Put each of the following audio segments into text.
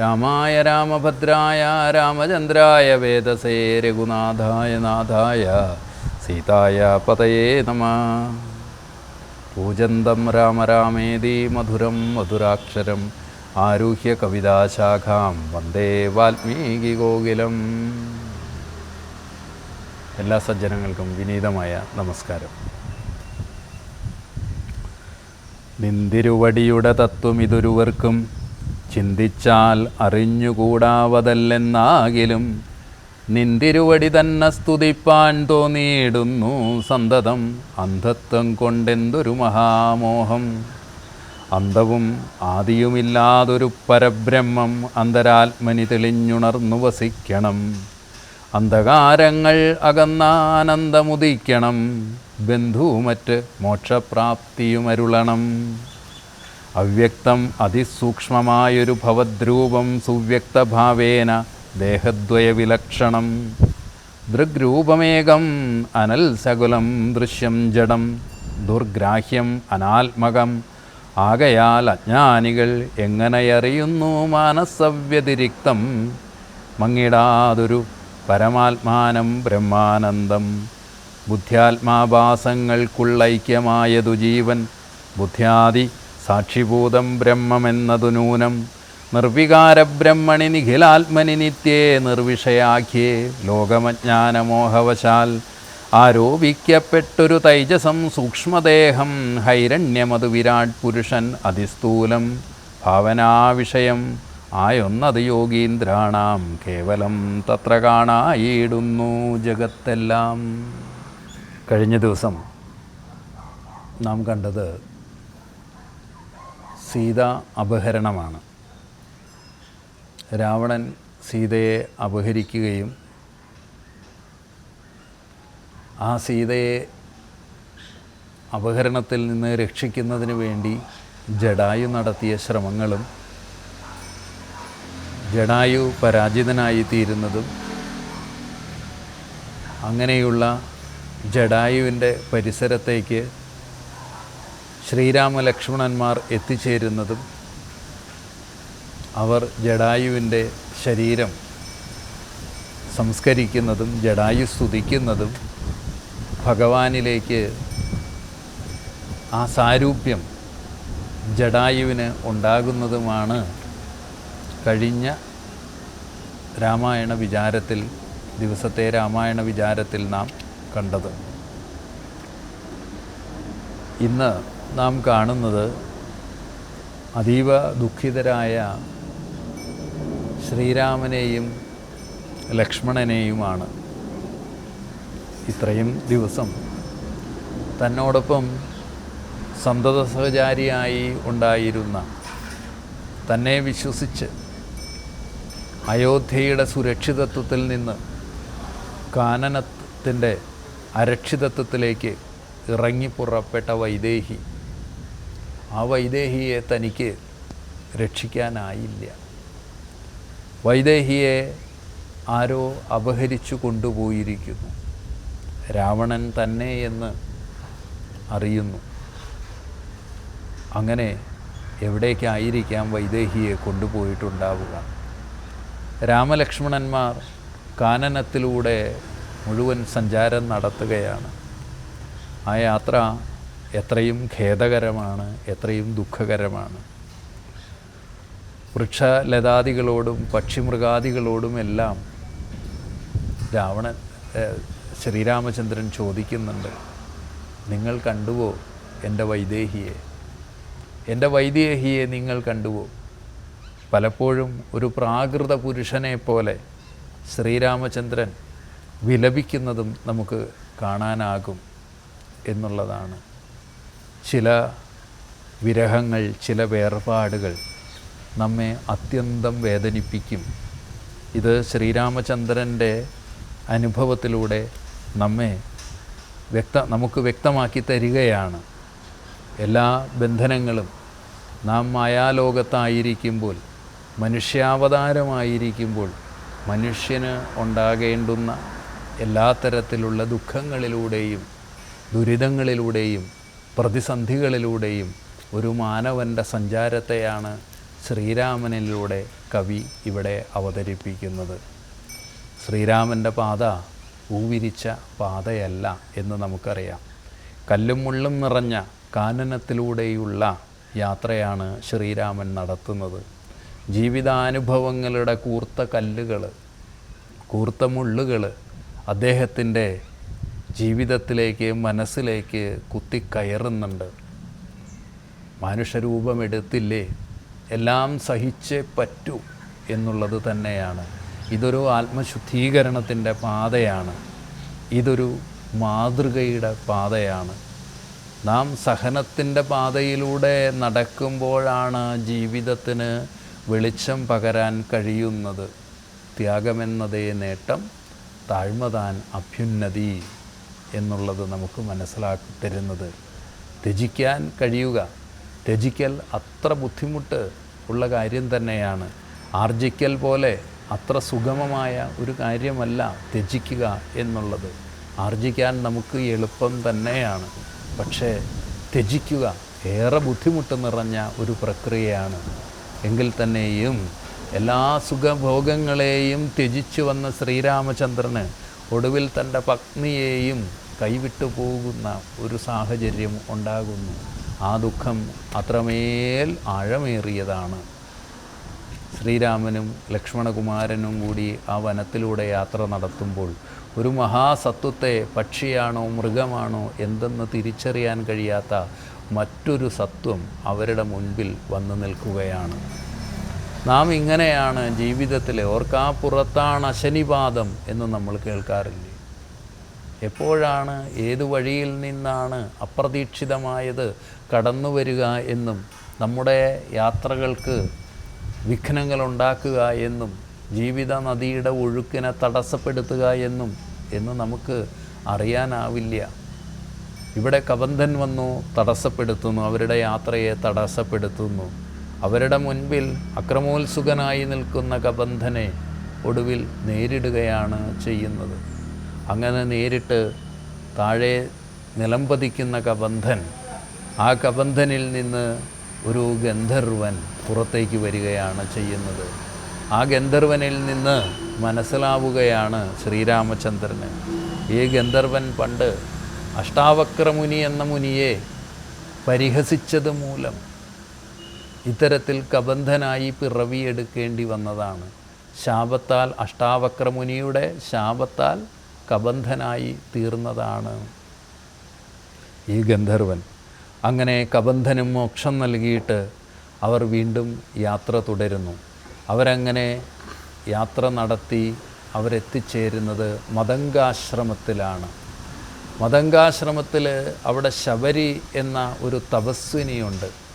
രാമായ രാമഭദ്രായ രാമചന്ദ്രായ വേദസേ രഘുനാഥായ നാഥായ സീതായ പതയേ നമ. പൂജന്തം രാമ രാമേതി മധുരം മധുരാക്ഷരം ആരുഹ്യ കവിതാശാഖാം വന്ദേ വാൽമീകി ഗോകുലം. എല്ലാ സജ്ജനങ്ങൾക്കും വിനീതമായ നമസ്കാരം. നിന്തിരുവടിയുടെ തത്വം ഇതൊരുവർക്കും ചിന്തിച്ചാൽ അറിഞ്ഞുകൂടാവതല്ലെന്നാകിലും നിന്തിരുവടി തന്നെ സ്തുതിപ്പാൻ തോന്നിയിടുന്നു സന്തതം അന്ധത്വം കൊണ്ടെന്തൊരു മഹാമോഹം. അന്ധവും ആദിയുമില്ലാതൊരു പരബ്രഹ്മം അന്തരാത്മനി തെളിഞ്ഞുണർന്നു വസിക്കണം. അന്ധകാരങ്ങൾ അകന്നാനന്ദമുദിക്കണം. ബന്ധുവുമറ്റ് മോക്ഷപ്രാപ്തിയുമരുളണം. അവ്യക്തം അതിസൂക്ഷ്മമായൊരു ഭവദ്രൂപം സുവ്യക്തഭാവേന ദേഹദ്വയവിലക്ഷണം. ദൃഗ്രൂപമേകം അനൽ സകുലം ദൃശ്യം ജഡം ദുർഗ്രാഹ്യം അനാത്മകം. ആകയാൽ അജ്ഞാനികൾ എങ്ങനെയറിയുന്നു മാനസവ്യതിരിക്തം? മങ്ങിടാതൊരു പരമാത്മാനം ബ്രഹ്മാനന്ദം. ബുദ്ധ്യാത്മാഭാസങ്ങൾക്കുള്ളൈക്യമായതു ജീവൻ ബുദ്ധ്യാദി സാക്ഷിഭൂതം ബ്രഹ്മമെന്നതു നൂനം. നിർവികാരബ്രഹ്മണി നിഖിലാത്മനി നിത്യേ നിർവിഷയാഖ്യേ. ലോകമജ്ഞാനമോഹവശാൽ ആരോപിക്കപ്പെട്ടൊരു തൈജസം സൂക്ഷ്മദേഹം ഹൈരണ്യമതു വിരാട് പുരുഷൻ അതിസ്ഥൂലം. ഭാവനാവിഷയം ആയൊന്നത് യോഗീന്ദ്രാണാം കേവലം തത്ര കാണായിടുന്നു ജഗത്തെല്ലാം. കഴിഞ്ഞ ദിവസം നാം കണ്ടത് സീത അപഹരണമാണ്. രാവണൻ സീതയെ അപഹരിക്കുകയും ആ സീതയെ അപഹരണത്തിൽ നിന്ന് രക്ഷിക്കുന്നതിന് വേണ്ടി ജഡായു നടത്തിയ ശ്രമങ്ങളും ജഡായു പരാജിതനായി തീരുന്നതും അങ്ങനെയുള്ള ജഡായുവിന്റെ പരിസരത്തേക്ക് ശ്രീരാമ ലക്ഷ്മണന്മാർ എത്തിച്ചേരുന്നതും അവർ ജഡായുവിന്റെ ശരീരം സംസ്കരിക്കുന്നതും ജഡായു സ്തുതിക്കുന്നതും ഭഗവാനിലേക്ക് ആ സാരൂപ്യം ജഡായുവിന് ഉണ്ടാകുന്നതുമാണ് കഴിഞ്ഞ രാമായണ വിചാരത്തിൽ ദിവസത്തെ രാമായണ വിചാരത്തിൽ നാം കണ്ടത്. ഇന്ന് നാം കാണുന്നത് അതീവ ദുഃഖിതരായ ശ്രീരാമനെയും ലക്ഷ്മണനെയുമാണ്. ഇത്രയും ദിവസം തന്നോടൊപ്പം സന്തത സഹചാരിയായി ഉണ്ടായിരുന്ന തന്നെ വിശ്വസിച്ച് അയോധ്യയുടെ സുരക്ഷിതത്വത്തിൽ നിന്ന് കാനനത്തിന്റെ അരക്ഷിതത്വത്തിലേക്ക് ഇറങ്ങിപ്പുറപ്പെട്ട വൈദേഹി ആ വൈദേഹിയെ തനിക്ക് രക്ഷിക്കാനായില്ല. വൈദേഹിയെ ആരോ അപഹരിച്ചു കൊണ്ടുപോയിരിക്കുന്നു. രാവണൻ തന്നെ എന്ന് അറിയുന്നു. അങ്ങനെ എവിടേക്കായിരിക്കാം വൈദേഹിയെ കൊണ്ടുപോയിട്ടുണ്ടാവുക? രാമലക്ഷ്മണന്മാർ കാനനത്തിലൂടെ മുഴുവൻ സഞ്ചാരം നടത്തുകയാണ്. ആ യാത്ര എത്രയും ഖേദകരമാണ് എത്രയും ദുഃഖകരമാണ്. വൃക്ഷലതാദികളോടും പക്ഷിമൃഗാദികളോടും എല്ലാം രാവണൻ ശ്രീരാമചന്ദ്രൻ ചോദിക്കുന്നുണ്ട് നിങ്ങൾ കണ്ടുവോ എന്റെ വൈദേഹിയെ? എന്റെ വൈദേഹിയെ നിങ്ങൾ കണ്ടുവോ? പലപ്പോഴും ഒരു പ്രാകൃത പുരുഷനെ പോലെ ശ്രീരാമചന്ദ്രൻ വിലപിക്കുന്നതും നമുക്ക് കാണാനാകും എന്നുള്ളതാണ്. ചില വിരഹങ്ങൾ ചില വേർപാടുകൾ നമ്മെ അത്യന്തം വേദനിപ്പിക്കും. ഇത് ശ്രീരാമചന്ദ്രന്റെ അനുഭവത്തിലൂടെ നമ്മെ വ്യക്ത നമുക്ക് വ്യക്തമാക്കി തരികയാണ്. എല്ലാ ബന്ധനങ്ങളും നാം മായാലോകത്തായിരിക്കുമ്പോൾ മനുഷ്യാവതാരമായിരിക്കുമ്പോൾ മനുഷ്യന് ഉണ്ടാകേണ്ടുന്ന എല്ലാ തരത്തിലുള്ള ദുഃഖങ്ങളിലൂടെയും ദുരിതങ്ങളിലൂടെയും പ്രതിസന്ധികളിലൂടെയും ഒരു മാനവന്റെ സഞ്ചാരത്തെയാണ് ശ്രീരാമനിലൂടെ കവി ഇവിടെ അവതരിപ്പിക്കുന്നത്. ശ്രീരാമന്റെ പാത ഊവിരിച്ച പാതയല്ല എന്ന് നമുക്കറിയാം. കല്ലും മുള്ളും നിറഞ്ഞ കാനനത്തിലൂടെയുള്ള യാത്രയാണ് ശ്രീരാമൻ നടത്തുന്നത്. ജീവിതാനുഭവങ്ങളുടെ കൂർത്ത കല്ലുകൾ കൂർത്ത മുള്ളുകൾ അദ്ദേഹത്തിന്റെ ജീവിതത്തിലേക്ക് മനസ്സിലേക്ക് കുത്തിക്കയറുന്നുണ്ട് മനുഷ്യരൂപമെടുത്തില്ലേ? എല്ലാം സഹിച്ചേ പറ്റൂ എന്നുള്ളത് തന്നെയാണ്. ഇതൊരു ആത്മശുദ്ധീകരണത്തിന്റെ പാതയാണ്. ഇതൊരു മാതൃകയുടെ പാതയാണ്. നാം സഹനത്തിന്റെ പാതയിലൂടെ നടക്കുമ്പോഴാണ് ജീവിതത്തിന് വെളിച്ചം പകരാൻ കഴിയുന്നത്. ത്യാഗമെന്നതേ നേട്ടം താഴ്മതാൻ അഭ്യുന്നതി. എന്നുള്ളത് നമുക്ക് മനസ്സിലാക്കി തരുന്നത് രചിക്കാൻ കഴിയുക. രചിക്കൽ അത്ര ബുദ്ധിമുട്ട് ഉള്ള കാര്യം തന്നെയാണ്. ആർജിക്കൽ പോലെ അത്ര സുഗമമായ ഒരു കാര്യമല്ല രചിക്കുക എന്നുള്ളത്. ആർജിക്കാൻ നമുക്ക് എളുപ്പം തന്നെയാണ്. പക്ഷേ ത്യജിക്കുക ഏറെ ബുദ്ധിമുട്ട് നിറഞ്ഞ ഒരു പ്രക്രിയയാണ്. എങ്കിൽ തന്നെയും എല്ലാ സുഖഭോഗങ്ങളെയും ത്യജിച്ചു വന്ന ശ്രീരാമചന്ദ്രന് ഒടുവിൽ തന്റെ പത്നിയെയും കൈവിട്ടു പോകുന്ന ഒരു സാഹചര്യം ഉണ്ടാകുന്നു. ആ ദുഃഖം അത്രമേൽ ആഴമേറിയതാണ്. ശ്രീരാമനും ലക്ഷ്മണകുമാരനും കൂടി ആ വനത്തിലൂടെ യാത്ര നടത്തുമ്പോൾ ഒരു മഹാസത്വത്തെ പക്ഷിയാണോ മൃഗമാണോ എന്തെന്ന് തിരിച്ചറിയാൻ കഴിയാത്ത മറ്റൊരു സത്വം അവരുടെ മുൻപിൽ വന്നു നിൽക്കുകയാണ്. നാം ഇങ്ങനെയാണ് ജീവിതത്തിലെ ഓർക്കാപ്പുറത്താണ് അശനിപാതം എന്ന് നമ്മൾ കേൾക്കാറില്ലേ? എപ്പോഴാണ് ഏത് വഴിയിൽ നിന്നാണ് അപ്രതീക്ഷിതമായത് കടന്നു വരിക എന്നും നമ്മുടെ യാത്രകൾക്ക് വിഘ്നങ്ങൾ ഉണ്ടാക്കുക എന്നും ജീവിത നദിയുടെ ഒഴുക്കിനെ തടസ്സപ്പെടുത്തുക എന്നും എന്ന് നമുക്ക് അറിയാനാവില്ല. ഇവിടെ കബന്ധൻ വന്നു തടസ്സപ്പെടുത്തുന്നു അവരുടെ യാത്രയെ തടസ്സപ്പെടുത്തുന്നു. അവരുടെ മുൻപിൽ അക്രമോത്സുകനായി നിൽക്കുന്ന കബന്ധനെ ഒടുവിൽ നേരിടുകയാണ് ചെയ്യുന്നത്. അങ്ങനെ നേരിട്ട് താഴെ നിലംപതിക്കുന്ന കബന്ധൻ ആ കബന്ധനിൽ നിന്ന് ഒരു ഗന്ധർവൻ പുറത്തേക്ക് വരികയാണ് ചെയ്യുന്നത്. ആ ഗന്ധർവനിൽ നിന്ന് മനസ്സിലാവുകയാണ് ശ്രീരാമചന്ദ്രന്. ഈ ഗന്ധർവൻ പണ്ട് അഷ്ടാവക്രമുനി എന്ന മുനിയെ പരിഹസിച്ചത് മൂലം ഇത്തരത്തിൽ കബന്ധനായി പിറവിയെടുക്കേണ്ടി വന്നതാണ്. ശാപത്താൽ അഷ്ടാവക്രമുനിയുടെ ശാപത്താൽ കബന്ധനായി തീർന്നതാണ്. ഈ ഗന്ധർവൻ അങ്ങനെ കബന്ധനും മോക്ഷം നൽകിയിട്ട് അവർ വീണ്ടും യാത്ര തുടരുന്നു. അവരങ്ങനെ യാത്ര നടത്തി അവരെത്തിച്ചേരുന്നത് മതങ്കാശ്രമത്തിലാണ് മതങ്കാശ്രമത്തിൽ അവിടെ ശബരി എന്ന ഒരു തപസ്വിനിയുണ്ട്.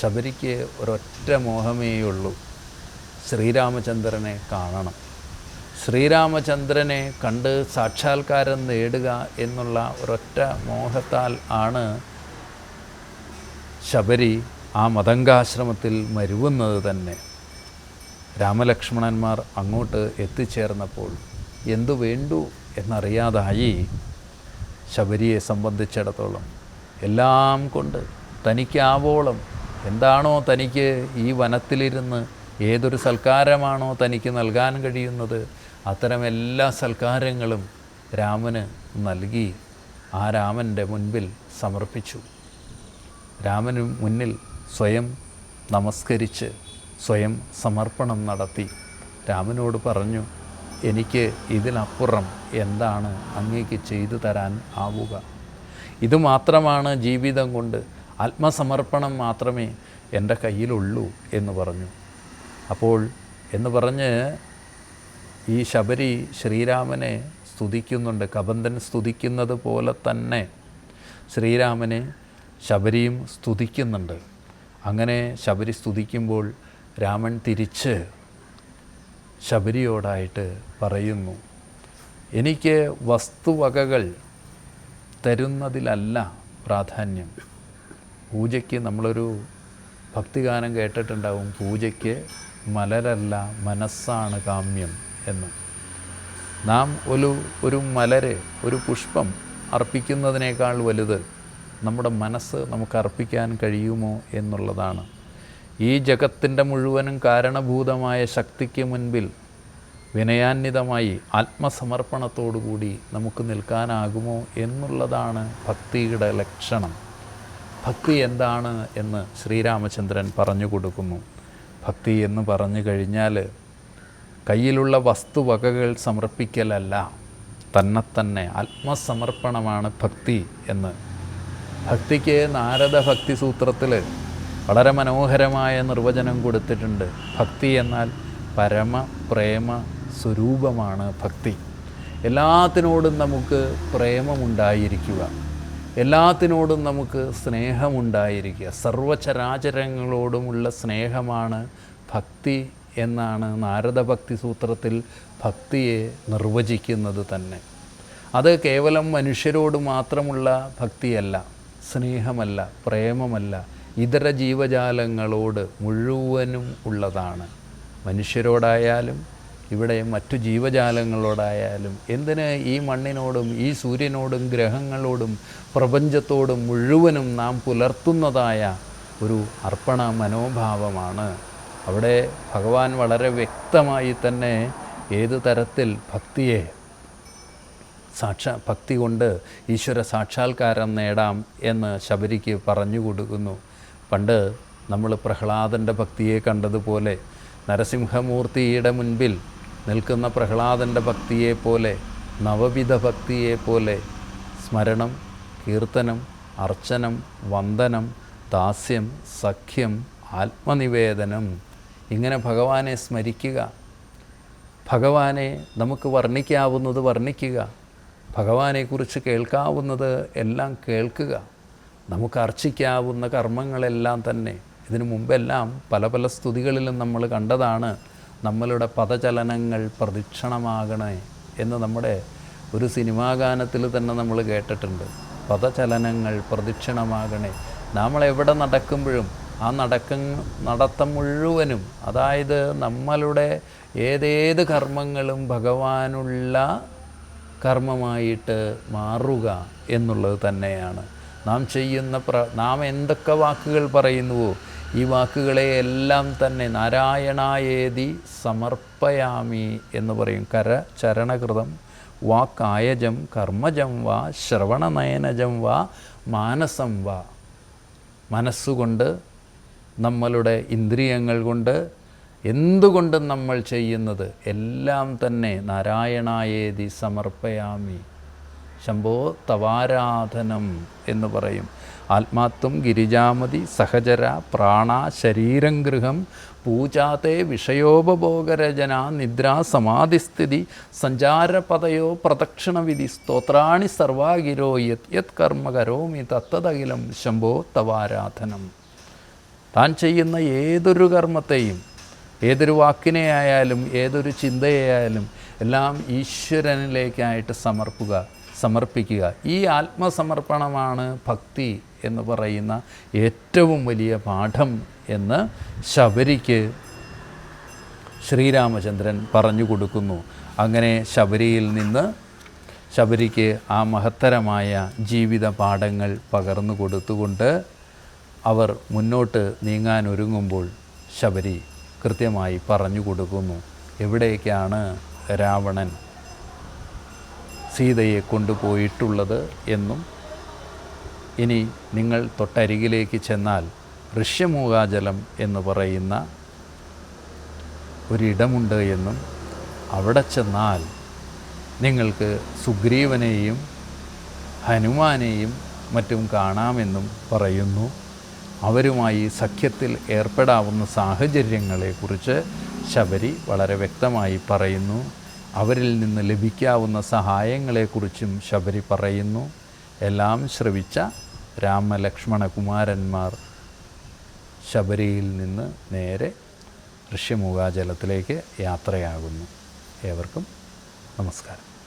ശബരിക്ക് ഒരൊറ്റ മോഹമേയുള്ളൂ ശ്രീരാമചന്ദ്രനെ കാണണം. ശ്രീരാമചന്ദ്രനെ കണ്ട് സാക്ഷാത്കാരം നേടുക എന്നുള്ള ഒരൊറ്റ മോഹത്താൽ ആണ് ശബരി ആ മതങ്കാശ്രമത്തിൽ മരുവുന്നത് തന്നെ. രാമലക്ഷ്മണന്മാർ അങ്ങോട്ട് എത്തിച്ചേർന്നപ്പോൾ എന്തു വേണ്ടു എന്നറിയാതായി ശബരിയെ സംബന്ധിച്ചിടത്തോളം. എല്ലാം കൊണ്ട് തനിക്കാവോളം എന്താണോ തനിക്ക് ഈ വനത്തിലിരുന്ന് ഏതൊരു സൽക്കാരമാണോ തനിക്ക് നൽകാൻ കഴിയുന്നത് അത്തരം എല്ലാ സൽക്കാരങ്ങളും രാമന് നൽകി ആ രാമന്റെ മുൻപിൽ സമർപ്പിച്ചു. രാമന് മുന്നിൽ സ്വയം നമസ്കരിച്ച് സ്വയം സമർപ്പണം നടത്തി. രാമനോട് പറഞ്ഞു എനിക്ക് ഇതിനപ്പുറം എന്താണ് അങ്ങേക്ക് ചെയ്തു തരാൻ ആവുക? ഇത് മാത്രമാണ് ജീവിതം കൊണ്ട് ആത്മസമർപ്പണം മാത്രമേ എന്റെ കയ്യിലുള്ളൂ എന്ന് പറഞ്ഞു. അപ്പോൾ എന്ന് പറഞ്ഞ് ഈ ശബരി ശ്രീരാമനെ സ്തുതിക്കുന്നുണ്ട്. കബന്ധൻ സ്തുതിക്കുന്നത് പോലെ തന്നെ ശ്രീരാമനെ ശബരിയും സ്തുതിക്കുന്നുണ്ട്. അങ്ങനെ ശബരി സ്തുതിക്കുമ്പോൾ രാമൻ തിരിച്ച് ശബരിയോടായിട്ട് പറയുന്നു. എനിക്ക് വസ്തുവകകൾ തരുന്നതിലല്ല പ്രാധാന്യം. പൂജയ്ക്ക് നമ്മളൊരു ഭക്തിഗാനം കേട്ടിട്ടുണ്ടാവും. പൂജയ്ക്ക് മലരല്ല മനസ്സാണ് കാമ്യം എന്ന്. നാം ഒരു ഒരു മലര് ഒരു പുഷ്പം അർപ്പിക്കുന്നതിനേക്കാൾ വലുത് നമ്മുടെ മനസ്സ് നമുക്ക് അർപ്പിക്കാൻ കഴിയുമോ എന്നുള്ളതാണ്. ഈ ജഗത്തിന്റെ മുഴുവനും കാരണഭൂതമായ ശക്തിക്ക് മുൻപിൽ വിനയാന്വിതമായി ആത്മസമർപ്പണത്തോടുകൂടി നമുക്ക് നിൽക്കാനാകുമോ എന്നുള്ളതാണ് ഭക്തിയുടെ ലക്ഷണം. ഭക്തി എന്താണ് എന്ന് ശ്രീരാമചന്ദ്രൻ പറഞ്ഞു കൊടുക്കുന്നു. ഭക്തി എന്ന് പറഞ്ഞു കഴിഞ്ഞാൽ കയ്യിലുള്ള വസ്തുവകകൾ സമർപ്പിക്കലല്ല. തന്നെ തന്നെ ആത്മസമർപ്പണമാണ് ഭക്തി എന്ന്. ഭക്തിക്ക് നാരദ ഭക്തി സൂത്രത്തിൽ വളരെ മനോഹരമായ നിർവചനം കൊടുത്തിട്ടുണ്ട്. ഭക്തി എന്നാൽ പരമ പ്രേമ സ്വരൂപമാണ് ഭക്തി. എല്ലാത്തിനോടും നമുക്ക് പ്രേമമുണ്ടായിരിക്കുക. എല്ലാത്തിനോടും നമുക്ക് സ്നേഹമുണ്ടായിരിക്കുക. സർവചരാചരങ്ങളോടുമുള്ള സ്നേഹമാണ് ഭക്തി എന്നാണ് നാരദഭക്തി സൂത്രത്തിൽ ഭക്തിയെ നിർവചിക്കുന്നത് തന്നെ. അത് കേവലം മനുഷ്യരോട് മാത്രമുള്ള ഭക്തിയല്ല സ്നേഹമല്ല പ്രേമമല്ല ഇതര ജീവജാലങ്ങളോട് മുഴുവനും ഉള്ളതാണ്. മനുഷ്യരോടായാലും ഇവിടെ മറ്റു ജീവജാലങ്ങളോടായാലും എന്തിന് ഈ മണ്ണിനോടും ഈ സൂര്യനോടും ഗ്രഹങ്ങളോടും പ്രപഞ്ചത്തോടും മുഴുവനും നാം പുലർത്തുന്നതായ ഒരു അർപ്പണ മനോഭാവമാണ്. അവിടെ ഭഗവാൻ വളരെ വ്യക്തമായി തന്നെ ഏത് തരത്തിൽ ഭക്തിയെ സാക്ഷാ ഭക്തി കൊണ്ട് ഈശ്വര സാക്ഷാത്കാരം നേടാം എന്ന് ശബരിക്ക് പറഞ്ഞു കൊടുക്കുന്നു. പണ്ട് നമ്മൾ പ്രഹ്ലാദന്റെ ഭക്തിയെ കണ്ടതുപോലെ നരസിംഹമൂർത്തിയുടെ മുൻപിൽ നിൽക്കുന്ന പ്രഹ്ലാദന്റെ ഭക്തിയെപ്പോലെ നവവിധ ഭക്തിയെപ്പോലെ സ്മരണം കീർത്തനം അർച്ചനം വന്ദനം ദാസ്യം സഖ്യം ആത്മനിവേദനം. ഇങ്ങനെ ഭഗവാനെ സ്മരിക്കുക. ഭഗവാനെ നമുക്ക് വർണിക്കാവുന്നത് വർണിക്കുക. ഭഗവാനെക്കുറിച്ച് കേൾക്കാവുന്നത് എല്ലാം കേൾക്കുക. നമുക്ക് അർച്ചിക്കാവുന്ന കർമ്മങ്ങളെല്ലാം തന്നെ. ഇതിനു മുമ്പെല്ലാം പല പല സ്തുതികളിലും നമ്മൾ കണ്ടതാണ്. നമ്മളുടെ പദചലനങ്ങൾ പ്രദക്ഷിണമാകണേ എന്ന് നമ്മുടെ ഒരു സിനിമാ ഗാനത്തിൽ തന്നെ നമ്മൾ കേട്ടിട്ടുണ്ട്. പദചലനങ്ങൾ പ്രദക്ഷിണമാകണേ. നമ്മൾ എവിടെ നടക്കുമ്പോഴും ആ നടക്ക നടത്തം മുഴുവനും അതായത് നമ്മളുടെ ഏതേത് കർമ്മങ്ങളും ഭഗവാനുള്ള കർമ്മമായിട്ട് മാറുക എന്നുള്ളത് തന്നെയാണ്. നാം ചെയ്യുന്ന പ്ര നാം എന്തൊക്കെ വാക്കുകൾ പറയുന്നുവോ ഈ വാക്കുകളെ എല്ലാം തന്നെ നാരായണായേതി സമർപ്പയാമി എന്ന് പറയും. കര ചരണകൃതം വാക്കായജം കർമ്മജം വാ ശ്രവണനയനജം വാ മാനസം വാ. മനസ്സുകൊണ്ട് നമ്മളുടെ ഇന്ദ്രിയങ്ങൾ കൊണ്ട് എന്തുകൊണ്ടും നമ്മൾ ചെയ്യുന്നത്? എല്ലാം തന്നെ നാരായണായേതി സമർപ്പയാമി. ശംഭോ തവാരാധനം എന്ന് പറയും. ആത്മാത്വം ഗിരിജാമതി സഹചര പ്രാണ ശരീരം ഗൃഹം പൂജാത്തെ വിഷയോപഭോഗരചന നിദ്രാ സമാധിസ്ഥിതി സഞ്ചാരപതയോ പ്രദക്ഷിണവിധി സ്തോത്രാണി സർവാഗിരോ യത് യത് കർമ്മ കരോമി തത്തതകിലം ശംഭോ തവാരാധനം. താൻ ചെയ്യുന്ന ഏതൊരു കർമ്മത്തെയും ഏതൊരു വാക്കിനെ ആയാലും ഏതൊരു ചിന്തയായാലും എല്ലാം ഈശ്വരനിലേക്കായിട്ട് സമർപ്പുക. സമർപ്പിക്കുക. ഈ ആത്മസമർപ്പണമാണ് ഭക്തി എന്ന് പറയുന്ന ഏറ്റവും വലിയ പാഠം എന്ന് ശബരിക്ക് ശ്രീരാമചന്ദ്രൻ പറഞ്ഞു കൊടുക്കുന്നു. അങ്ങനെ ശബരിയിൽ നിന്ന് ശബരിക്ക് ആ മഹത്തരമായ ജീവിത പാഠങ്ങൾ പകർന്നു കൊടുത്തുകൊണ്ട് അവർ മുന്നോട്ട് നീങ്ങാൻ ഒരുങ്ങുമ്പോൾ ശബരി കൃത്യമായി പറഞ്ഞു കൊടുക്കുന്നു. എവിടേക്കാണ് രാവണൻ സീതയെ കൊണ്ടുപോയിട്ടുള്ളത് എന്നും ഇനി നിങ്ങൾ തൊട്ടരികിലേക്ക് ചെന്നാൽ ഋഷ്യമൂകാജലം എന്ന് പറയുന്ന ഒരിടമുണ്ട് എന്നും അവിടെ ചെന്നാൽ നിങ്ങൾക്ക് സുഗ്രീവനെയും ഹനുമാനെയും മറ്റും കാണാമെന്നും പറയുന്നു. അവരുമായി സഖ്യത്തിൽ ഏർപ്പെടാവുന്ന സാഹചര്യങ്ങളെക്കുറിച്ച് ശബരി വളരെ വ്യക്തമായി പറയുന്നു. അവരിൽ നിന്ന് ലഭിക്കാവുന്ന സഹായങ്ങളെക്കുറിച്ചും ശബരി പറയുന്നു. എല്ലാം ശ്രവിച്ച രാമലക്ഷ്മണകുമാരന്മാർ ശബരിയിൽ നിന്ന് നേരെ ഋഷ്യമുഖാജലത്തിലേക്ക് യാത്രയാകുന്നു. ഏവർക്കും നമസ്കാരം.